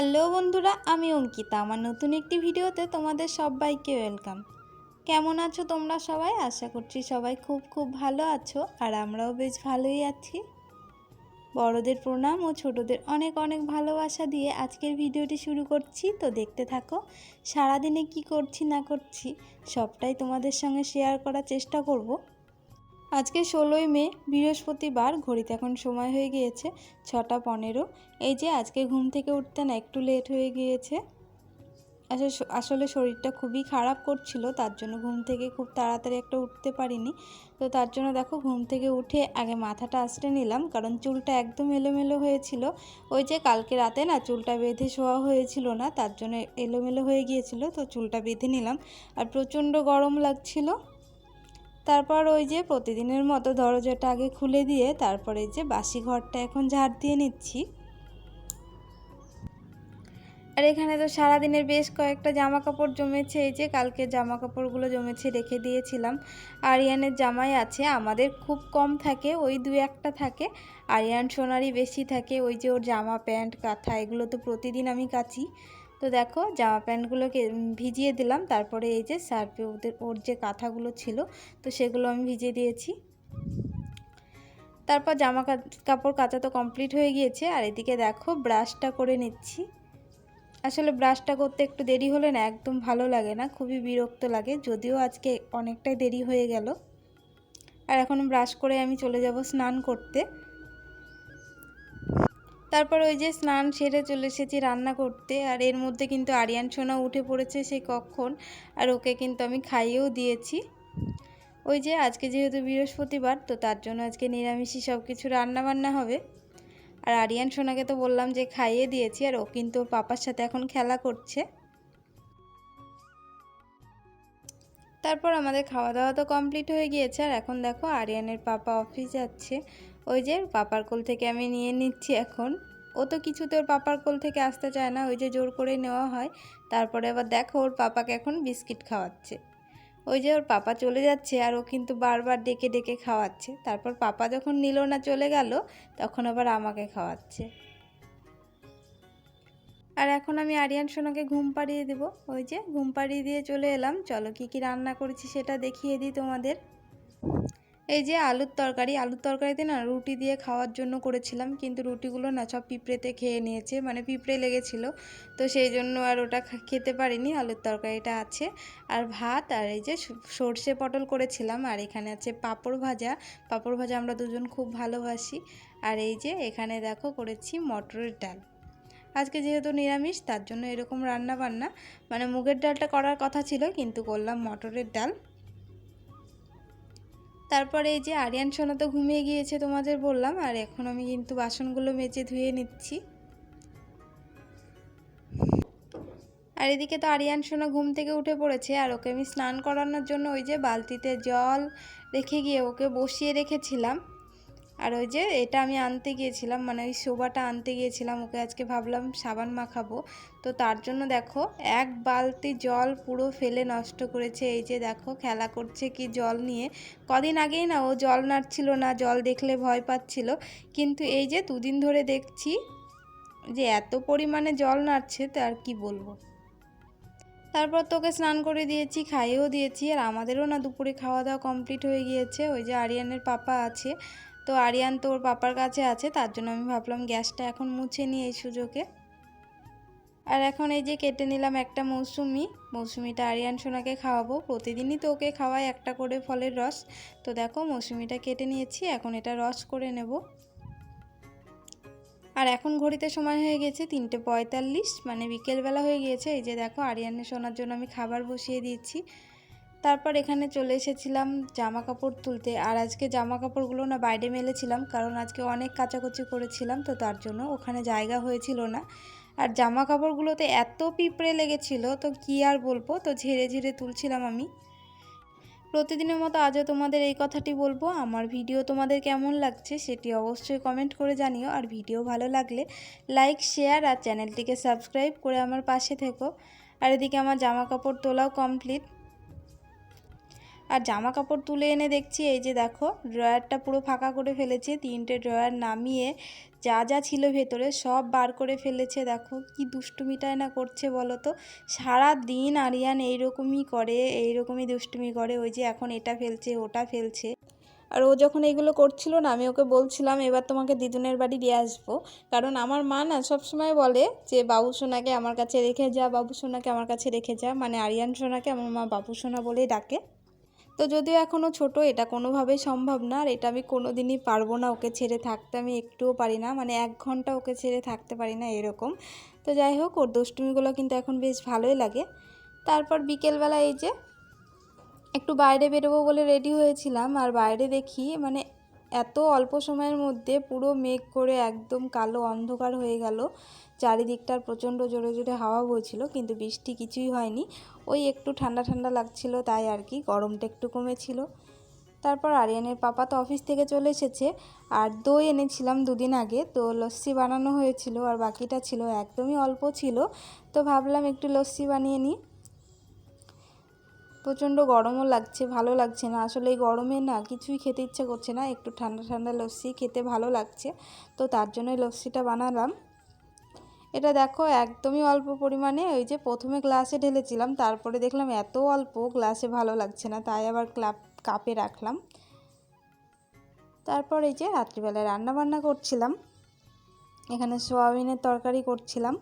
Hello বন্ধুরা, আমি অঙ্কিতা। আমার নতুন একটি ভিডিওতে তোমাদের সবাইকে ওয়েলকাম। কেমন আছো তোমরা সবাই? আশা করছি সবাই খুব খুব ভালো আছো, আর আমরাও বেশ ভালোই আছি। বড়দের প্রণাম ও ছোটদের অনেক অনেক ভালোবাসা দিয়ে আজকের ভিডিওটি শুরু করছি। তো দেখতে থাকো, সারাদিনে কি করছি না করছি, সবটাই তোমাদের সঙ্গে শেয়ার করার চেষ্টা করব। আজকে ষোলোই মে, বৃহস্পতিবার, ঘড়িতে এখন সময় হয়ে গিয়েছে ছটা পনেরো। এই যে আজকে ঘুম থেকে উঠতে না একটু লেট হয়ে গিয়েছে। আসলে আসলে শরীরটা খুবই খারাপ করছিল, তার জন্য ঘুম থেকে খুব তাড়াতাড়ি একটা উঠতে পারিনি। তো তার জন্য দেখো ঘুম থেকে উঠে আগে মাথাটা আঁচড়ে নিলাম, কারণ চুলটা একদম এলোমেলো হয়েছিল। ওই যে কালকে রাতে না চুলটা বেঁধে শোয়া হয়েছিল না, তার জন্য এলোমেলো হয়ে গিয়েছিল, তো চুলটা বেঁধে নিলাম। আর প্রচণ্ড গরম লাগছিল। তারপর ওই যে প্রতিদিনের মতো দরজাটা আগে খুলে দিয়ে তারপরে যে বাসি ঘরটা এখন ঝাড় দিয়ে নিচ্ছি। আর এখানে তো সারাদিনের বেশ কয়েকটা জামা কাপড় জমেছে, এই যে কালকে জামা কাপড়গুলো জমেছে রেখে দিয়েছিলাম। আরিয়ানের জামাই আছে, আমাদের খুব কম থাকে, ওই দু একটা থাকে। আরিয়ান সোনারই বেশি থাকে, ওই যে ওর জামা প্যান্ট, কাঁথা, এগুলো তো প্রতিদিন আমি কাচি। তো দেখো জামা প্যান্টগুলোকে ভিজিয়ে দিলাম। তারপরে এই যে সার্ফে ওদের, ওর যে কাঁথাগুলো ছিল, তো সেগুলো আমি ভিজিয়ে দিয়েছি। তারপর জামা কাপড় কাচা তো কমপ্লিট হয়ে গিয়েছে। আর এদিকে দেখো ব্রাশটা করে নিচ্ছি। আসলে ব্রাশটা করতে একটু দেরি হলে না একদম ভালো লাগে না, খুবই বিরক্ত লাগে। যদিও আজকে অনেকটাই দেরি হয়ে গেল। আর এখন ব্রাশ করে আমি চলে যাব স্নান করতে। তারপর ওই যে স্নান সেরে চলে এসেছি রান্না করতে, আর এর মধ্যে কিন্তু আরিয়ান সোনা উঠে পড়েছে সে কখন, আর ওকে কিন্তু আমি খাইয়েও দিয়েছি। ওই যে আজকে যেহেতু বৃহস্পতিবার, তো তার জন্য আজকে নিরামিষই সব কিছু রান্নাবান্না হবে। আর আরিয়ান সোনাকে তো বললাম যে খাইয়ে দিয়েছি, আর ও কিন্তু ওর পাপার সাথে এখন খেলা করছে। তারপর আমাদের খাওয়া দাওয়া তো কমপ্লিট হয়ে গিয়েছে আর এখন দেখো আরিয়ানের পাপা অফিস যাচ্ছে। ওই যে পাপার কোল থেকে আমি নিয়ে নিচ্ছি এখন। ও তো কিছুতে ওর পাপার কোল থেকে আসতে চায় না, ওই যে জোর করে নেওয়া হয়। তারপরে আবার দেখো ওর পাপাকে এখন বিস্কিট খাওয়াচ্ছে। ওই যে ওর পাপা চলে যাচ্ছে আর ও কিন্তু বারবার ডেকে ডেকে খাওয়াচ্ছে। তারপর পাপা যখন নিল না চলে গেল, তখন আবার আমাকে খাওয়াচ্ছে। আর এখন আমি আরিয়ান সোনাকে ঘুম পাড়িয়ে দেবো। ওই যে ঘুম পাড়িয়ে দিয়ে চলে এলাম। চলো কি কি রান্না করেছি সেটা দেখিয়ে দিই তোমাদের। এই যে আলুর তরকারি। আলুর তরকারিতে না রুটি দিয়ে খাওয়ার জন্য করেছিলাম, কিন্তু রুটিগুলো না সব পিঁপড়েতে খেয়ে নিয়েছে মানে পিঁপড়ে লেগেছিল। তো সেই জন্য আর ওটা খেতে পারিনি, আলুর তরকারিটা আছে। আর ভাত আর এই যে সর্ষে পটল করেছিলাম, আর এখানে আছে পাঁপড় ভাজা। পাঁপড় ভাজা আমরা দুজন খুব ভালোবাসি। আর এই যে এখানে দেখো করেছি মটরের ডাল। আজকে যেহেতু নিরামিষ, তার জন্য এরকম রান্না বান্না মানে মুগের ডালটা করার কথা ছিল, কিন্তু করলাম মটরের ডাল। তারপরে এই যে আরিয়ান সোনা তো ঘুমিয়ে গিয়েছে তোমাদের বললাম, আর এখন আমি কিন্তু বাসনগুলো মেজে ধুয়ে নিচ্ছি। আর এদিকে তো আরিয়ান সোনা ঘুম থেকে উঠে পড়েছে, আর ওকে আমি স্নান করানোর জন্য ওই যে বালতিতে জল রেখে গিয়ে ওকে বসিয়ে রেখেছিলাম। আর ওই যে এটা আমি আনতে গিয়েছিলাম মানে ওই শোভাটা আনতে গিয়েছিলাম, ওকে আজকে ভাবলাম সাবান মাখাবো। তো তার জন্য দেখো, এক বালতি জল পুরো ফেলে নষ্ট করেছে, এই যে দেখো খেলা করছে কি জল নিয়ে। কদিন আগেই না ও জল নাড়ছিল না, জল দেখলে ভয় পাচ্ছিল। কিন্তু এই যে দুদিন ধরে দেখছি যে এত পরিমাণে জল নাড়ছে, তো আর কি বলব। তারপর তোকে স্নান করে দিয়েছি, খাইয়েও দিয়েছি, আর আমাদেরও না দুপুরে খাওয়া দাওয়া কমপ্লিট হয়ে গিয়েছে। ওই যে আরিয়ানের পাপা আছে তো আরিয়ান তো ওর পাপার কাছে আছে, তার জন্য আমি ভাবলাম গ্যাসটা এখন মুছে নিই এই সুযোগে। আর এখন এই যে কেটে নিলাম একটা মৌসুমি, মৌসুমিটা আরিয়ান সোনাকে খাওয়াবো। প্রতিদিনই তো ওকে খাওয়াই একটা করে ফলের রস। তো দেখো, মৌসুমিটা কেটে নিয়েছি, এখন এটা রস করে নেব। আর এখন ঘড়িতে সময় হয়ে গেছে তিনটে পঁয়তাল্লিশ মানে বিকেলবেলা হয়ে গিয়েছে। এই যে দেখো, আরিয়ানের সোনার জন্য আমি খাবার বসিয়ে দিয়েছি। তারপর এখানে চলে এসেছিলাম জামা কাপড় তুলতে। আর আজকে জামা কাপড়গুলো না বাইরে মেলেছিলাম, কারণ আজকে অনেক কাচাকুচি করেছিলাম, তো তার জন্য ওখানে জায়গা হয়েছিল না। আর জামা কাপড়গুলোতে এত পিঁপড়ে লেগেছিল, তো কি আর বলব? তো ঝেড়ে ঝেড়ে তুলছিলাম আমি। প্রতিদিনের মতো আজও তোমাদের এই কথাটি বলব। আমার ভিডিও তোমাদের কেমন লাগছে সেটি অবশ্যই কমেন্ট করে জানিও। আর ভিডিও ভালো লাগলে লাইক শেয়ার আর চ্যানেলটিকে সাবস্ক্রাইব করে আমার পাশে থেকো। আর এদিকে আমার জামা কাপড় তোলাও কমপ্লিট আর জামা কাপড় তুলে এনে দেখছি, এই যে দেখো, ড্রয়ারটা পুরো ফাঁকা করে ফেলেছে, তিনটে ড্রয়ার নামিয়ে যা যা ছিল ভেতরে সব বার করে ফেলেছে, দেখো কি দুষ্টুমিটাই না করছে বলো তো সারা দিন আরিয়ান এইরকমই করে, এইরকমই দুষ্টুমি করে, ওই যে এখন এটা ফেলছে, ওটা ফেলছে। আর ও যখন এইগুলো করছিল না, আমি ওকে বলছিলাম, এবার তোমাকে দিদুনের বাড়ি দিয়ে আসব। কারণ আমার মা না সবসময় বলে যে, বাবু সোনাকে আমার কাছে রেখে যা, বাবু সোনাকে আমার কাছে রেখে যা। মানে আরিয়ান সোনাকে আমার মা বাবু সোনা বলেই ডাকে। তো যদিও এখনও ছোট, এটা কোনোভাবেই সম্ভব না। আর এটা আমি কোনো দিনই পারব না ওকে ছেড়ে থাকতে। আমি একটুও পারি না মানে এক ঘণ্টা ওকে ছেড়ে থাকতে পারি না এরকম। তো যাই হোক, ওর দুষ্টুমিগুলো কিন্তু এখন বেশ ভালোই লাগে। তারপর বিকেলবেলা এই যে একটু বাইরে বেরোবো বলে রেডি হয়েছিলাম। আর বাইরে দেখি মানে এত অল্প সময়ের মধ্যে পুরো মেঘ করে একদম কালো অন্ধকার হয়ে গেল। চারিদিকটার প্রচণ্ড জোরে জোরে হাওয়া বইছিল, কিন্তু বৃষ্টি কিছুই হয়নি। ওই একটু ঠান্ডা ঠান্ডা লাগছিল তাই আর কি, গরমটা একটু কমেছিল। তারপর আরিয়ানের পাপা তো অফিস থেকে চলে এসেছে, আর দই এনেছিলাম দুদিন আগে, তো লস্যি বানানো হয়েছিল আর বাকিটা ছিল একদমই অল্প ছিল, তো ভাবলাম একটু লস্যি বানিয়ে নিই। প্রচণ্ড গরমও লাগছে, ভালো লাগছে না। আসলে এই গরমে না কিছুই খেতে ইচ্ছা করছে না, একটু ঠান্ডা ঠান্ডা লস্যি খেতে ভালো লাগছে, তো তার জন্যই লস্যিটা বানালাম। এটা দেখো একদমই অল্প পরিমাণে, ওই যে প্রথমে গ্লাসে ঢেলেছিলাম, তারপরে দেখলাম এত অল্প গ্লাসে ভালো লাগছে না, তাই আবার ক্লাপ কাপে রাখলাম। তারপর এই যে রাত্রিবেলায় রান্না বান্না করছিলাম, এখানে সোয়াবিনের তরকারি করছিলাম।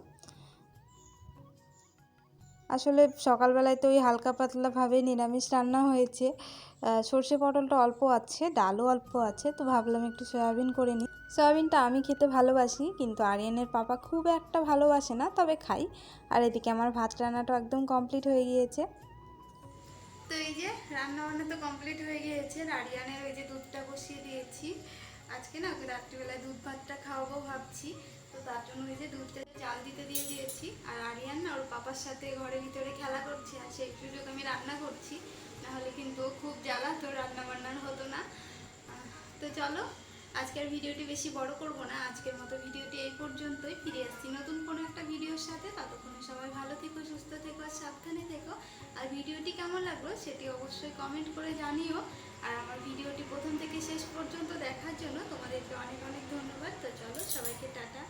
আসলে সকালবেলায় তো ওই হালকা পাতলাভাবে নিরামিষ রান্না হয়েছে সর্ষে পটলটা অল্প আছে, ডালও অল্প আছে, তো ভাবলাম একটু সয়াবিন করে নিই। সয়াবিনটা আমি খেতে ভালোবাসি, কিন্তু আরিয়ানের পাপা খুব একটা ভালোবাসে না, তবে খাই। আর এদিকে আমার ভাত রান্নাটা একদম কমপ্লিট হয়ে গিয়েছে। তো এই যে রান্না বান্না তো কমপ্লিট হয়ে গিয়েছে আরিয়ানের ওই যে দুধটা বসিয়ে দিয়েছি। আজকে না ওকে রাত্রিবেলায় দুধ ভাতটা খাওয়াবো ভাবছি, তো তার জন্য ওই যে দুধটা জাল দিতে দিয়ে দিয়েছি। আর আরিয়ান না ওর পাপার সাথে ঘরের ভিতরে খেলা করছে, আর সে সেই সুযোগ আমি রান্না করছি। নাহলে কিন্তু খুব জ্বালা তো রান্না বান্নার হতো না। তো চলো আজকের ভিডিওটি বেশি বড় করব না, আজকের মতো ভিডিওটি এই পর্যন্তই। ফিরে আসছি নতুন কোনো একটা ভিডিওর সাথে। ততক্ষণে সবাই ভালো থেকো, সুস্থ থেকো আর সাবধানে থেকো। আর ভিডিওটি কেমন লাগল সেটি অবশ্যই কমেন্ট করে জানিও। আর আমার ভিডিওটি প্রথম থেকে শেষ পর্যন্ত দেখার জন্য তোমাদেরকে অনেক অনেক ধন্যবাদ। তো চলো সবাইকে টাটা।